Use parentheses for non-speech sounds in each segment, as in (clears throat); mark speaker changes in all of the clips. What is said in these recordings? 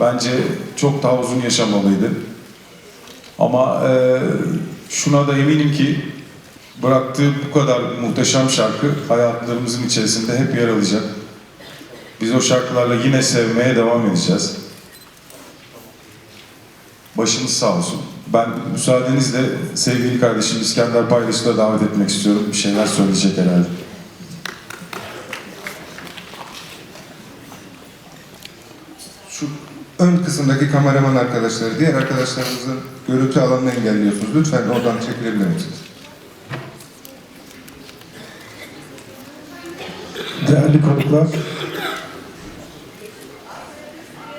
Speaker 1: bence çok daha uzun yaşamalıydı. Ama e, şuna da eminim ki bıraktığı bu kadar muhteşem şarkı hayatlarımızın içerisinde hep yer alacak. Biz o şarkılarla yine sevmeye devam edeceğiz. Başınız sağ olsun. Ben müsaadenizle sevgili kardeşim İskender Paylaş'ı da davet etmek istiyorum. Bir şeyler söyleyecek herhalde.
Speaker 2: Şu ön kısımdaki kameraman arkadaşları, diğer arkadaşlarımızın görüntü alanını engelliyorsunuz. Lütfen oradan çekilebilir misiniz?
Speaker 3: Değerli konuklar,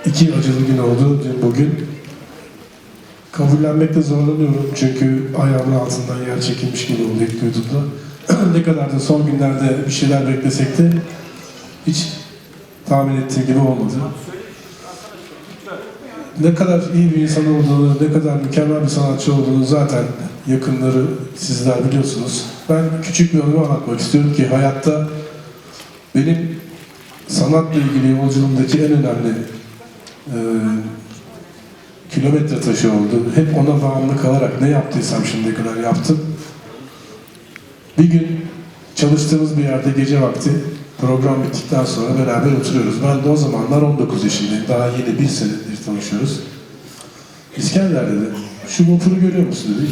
Speaker 3: iki acılı gün oldu dün bugün. Kabullenmekte zorlanıyorum çünkü ayağımın altından yer çekilmiş gibi oldu ilk duyduğumda. (clears throat) ne kadar da son günlerde bir şeyler beklesek de hiç tahmin ettiğim gibi olmadı. Ne kadar iyi bir insan olduğunu, ne kadar mükemmel bir sanatçı olduğunu zaten yakınları sizler biliyorsunuz. Ben küçük bir anımı anlatmak istiyorum ki hayatta benim sanatla ilgili yolculuğumdaki en önemli e, kilometre taşı oldu. Hep ona bağımlı kalarak ne yaptıysam şimdiye kadar yaptım. Bir gün çalıştığımız bir yerde gece vakti program bittikten sonra beraber oturuyoruz. Ben de o zamanlar 19 yaşındayım. Daha yeni bir senedir tanışıyoruz. İskender dedi, şu vapuru görüyor musun dedi.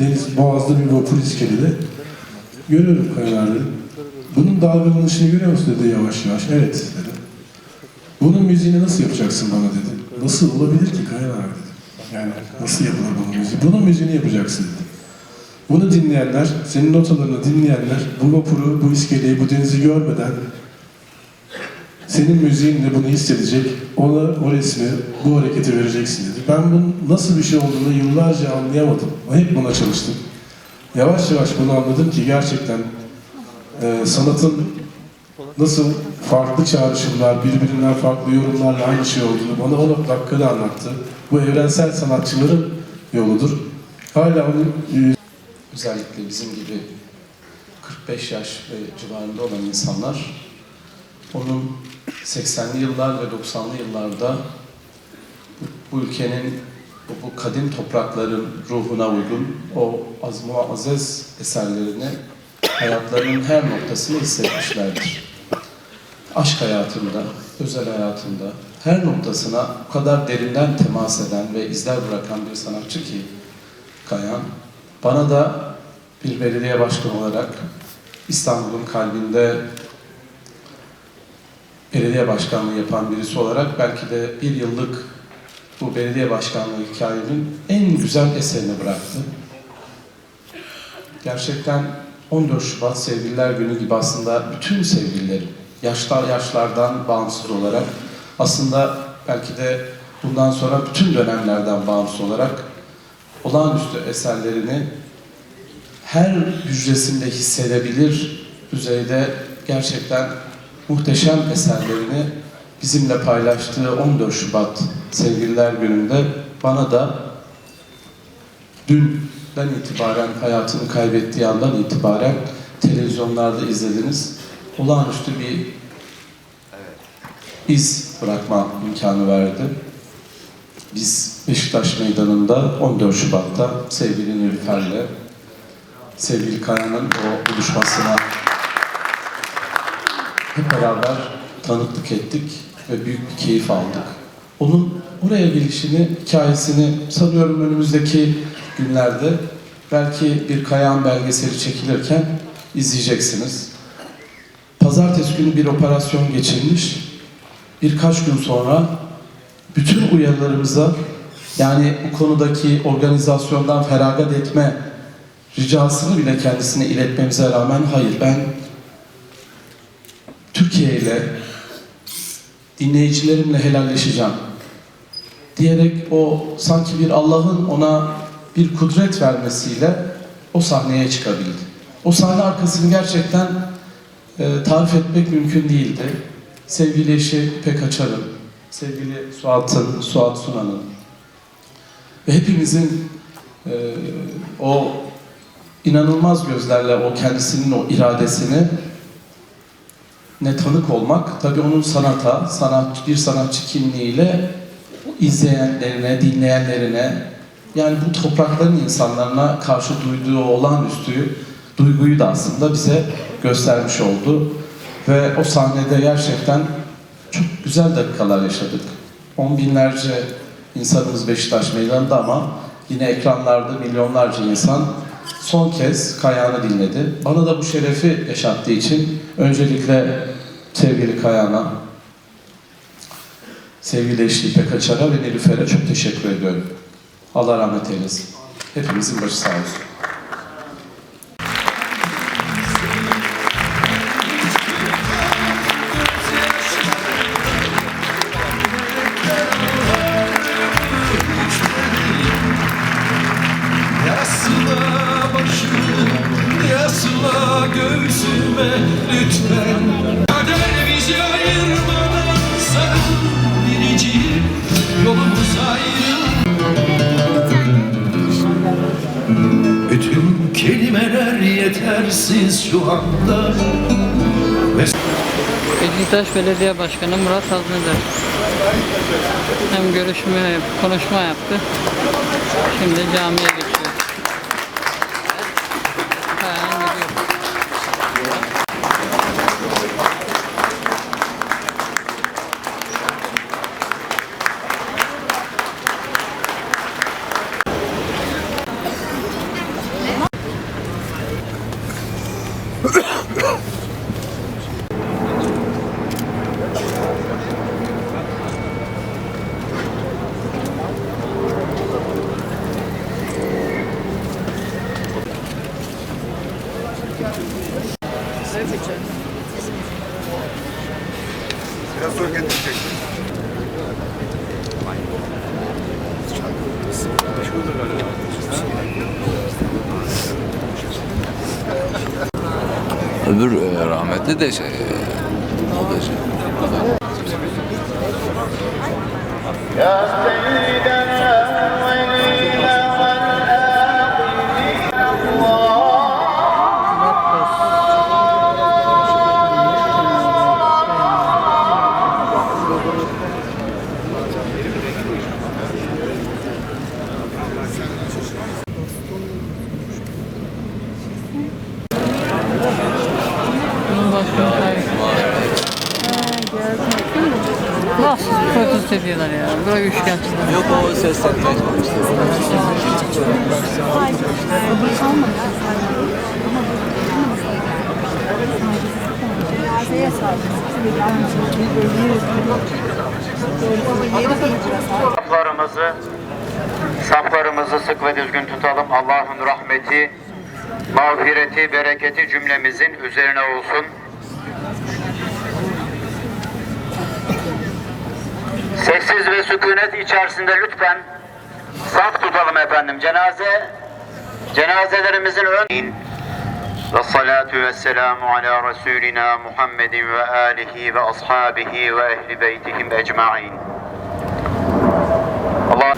Speaker 3: Deniz Boğaz'da bir vapur iskelede. Görüyorum kayalar dedi. Bunun dalgalanışını görüyor musun dedi yavaş yavaş. Evet dedi. Bunun müziğini nasıl yapacaksın bana dedi. Nasıl olabilir ki Kayalar dedi. Yani nasıl yapılır bunun müziği? Bunun müziğini yapacaksın dedi. Bunu dinleyenler, senin notalarını dinleyenler bu vapuru, bu iskeleyi, bu denizi görmeden senin müziğinle bunu hissedecek, ona o resmi, bu hareketi vereceksin dedi. Ben bunun nasıl bir şey olduğunu yıllarca anlayamadım. Hep buna çalıştım. Yavaş yavaş bunu anladım ki gerçekten e, sanatın nasıl farklı çağrışımlar, birbirinden farklı yorumlarla aynı şey olduğunu bana o dakikada anlattı. Bu evrensel sanatçıların yoludur. Hala onun e,
Speaker 4: özellikle bizim gibi 45 yaş ve civarında olan insanlar onun 80'li yıllar ve 90'lı yıllarda bu, bu ülkenin bu, bu kadim toprakların ruhuna uygun o az muazzez eserlerini hayatlarının her noktasını hissetmişlerdir. Aşk hayatında, özel hayatında her noktasına o kadar derinden temas eden ve izler bırakan bir sanatçı ki Kayan, bana da bir belediye başkanı olarak İstanbul'un kalbinde belediye başkanlığı yapan birisi olarak belki de bir yıllık bu belediye başkanlığı hikayemin en güzel eserini bıraktı. Gerçekten 14 Şubat Sevgililer Günü gibi aslında bütün sevgililerim, yaşlar yaşlardan bağımsız olarak aslında belki de bundan sonra bütün dönemlerden bağımsız olarak olağanüstü eserlerini her hücresinde hissedebilir düzeyde gerçekten muhteşem eserlerini bizimle paylaştığı 14 Şubat Sevgililer Günü'nde bana da dünden itibaren hayatını kaybettiği andan itibaren televizyonlarda izlediniz. Olağanüstü bir iz bırakma imkanı verdi. Biz Beşiktaş Meydanı'nda 14 Şubat'ta sevgili Nilüfer'le sevgili Kaya'nın o buluşmasına hep beraber tanıklık ettik ve büyük bir keyif aldık. Onun oraya gelişini, hikayesini sanıyorum önümüzdeki günlerde belki bir Kayahan belgeseli çekilirken izleyeceksiniz. Pazartesi günü bir operasyon geçirmiş. Birkaç gün sonra bütün uyarılarımıza yani bu konudaki organizasyondan feragat etme ricasını bile kendisine iletmemize rağmen hayır ben Türkiye ile dinleyicilerimle helalleşeceğim diyerek o sanki bir Allah'ın ona bir kudret vermesiyle o sahneye çıkabildi. O sahne arkasını gerçekten e, tarif etmek mümkün değildi. Sevgili eşi İpek Açar'ın, sevgili Suat'ın, Suat Sunan'ın ve hepimizin e, o inanılmaz gözlerle o kendisinin o iradesini ne tanık olmak, tabii onun sanata, sanat, bir sanatçı kimliğiyle izleyenlerine, dinleyenlerine, yani bu toprakların insanlarına karşı duyduğu olağanüstü duyguyu da aslında bize göstermiş oldu. Ve o sahnede gerçekten çok güzel dakikalar yaşadık. On binlerce insanımız Beşiktaş Meydanı'nda ama yine ekranlarda milyonlarca insan son kez Kayahan'ı dinledi. Bana da bu şerefi yaşattığı için öncelikle sevgili Kayahan'a, sevgili eşli İpek ve Nilüfer'e çok teşekkür ediyorum. Allah rahmet eylesin. Hepimizin başı sağ olsun.
Speaker 5: Göğsüme lütfen. Kader bizi ayırmadan sarıl biricik yolumuz ayrı. Bütün kelimeler yetersiz şu anda.
Speaker 6: Beşiktaş Belediye Başkanı Murat Hazneder hem görüşme, konuşma yaptı. Şimdi camiye geçiyor. Сейчас Я сьогодні не
Speaker 7: Öbür e, rahmetli de şey, e, modacı.
Speaker 6: Bunun protesto ediyorlar ya? Böyle üçgen.
Speaker 7: Yok o seslenmeye
Speaker 8: Saflarımızı, saflarımızı sık ve düzgün tutalım. Allah'ın rahmeti, mağfireti, bereketi cümlemizin üzerine olsun. Sessiz ve sükunet içerisinde lütfen saf tutalım efendim. Cenaze, cenazelerimizin ön... Ve salatu ve selamu ala Resulina Muhammedin ve alihi ve ashabihi ve ehli beytihim ecma'in. Allah